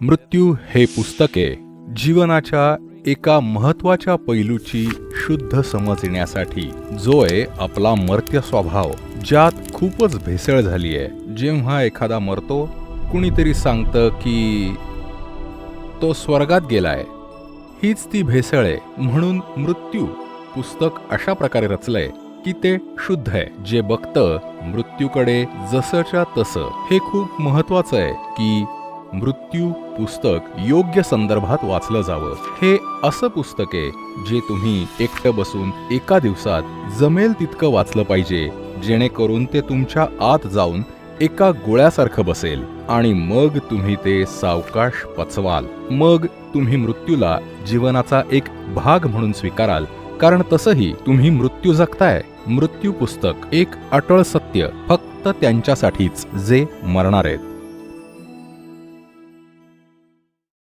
मृत्यू हे पुस्तके जीवनाच्या एका महत्त्वाच्या पैलूची शुद्ध समज येण्यासाठी. जो आहे आपला मर्त्य स्वभाव ज्यात खूपच भेसळ झाली आहे. जेव्हा एखादा मरतो कुणीतरी सांगतं की तो स्वर्गात गेलाय. हीच ती भेसळ आहे. म्हणून मृत्यू पुस्तक अशा प्रकारे रचलंय की ते शुद्ध आहे. जे बघतं मृत्यूकडे जसंच्या तसं. हे खूप महत्वाचं आहे की मृत्यू पुस्तक योग्य संदर्भात वाचलं जावं. हे असं पुस्तक आहे जे तुम्ही एकटं बसून एका दिवसात जमेल तितकं वाचलं पाहिजे जेणेकरून ते तुमच्या आत जाऊन एका गोळ्यासारखं बसेल आणि मग तुम्ही ते सावकाश पचवाल. मग तुम्ही मृत्यूला जीवनाचा एक भाग म्हणून स्वीकाराल कारण तसंही तुम्ही मृत्यू जगताय. मृत्यू पुस्तक एक अटळ सत्य फक्त त्यांच्यासाठीच जे मरणार आहेत.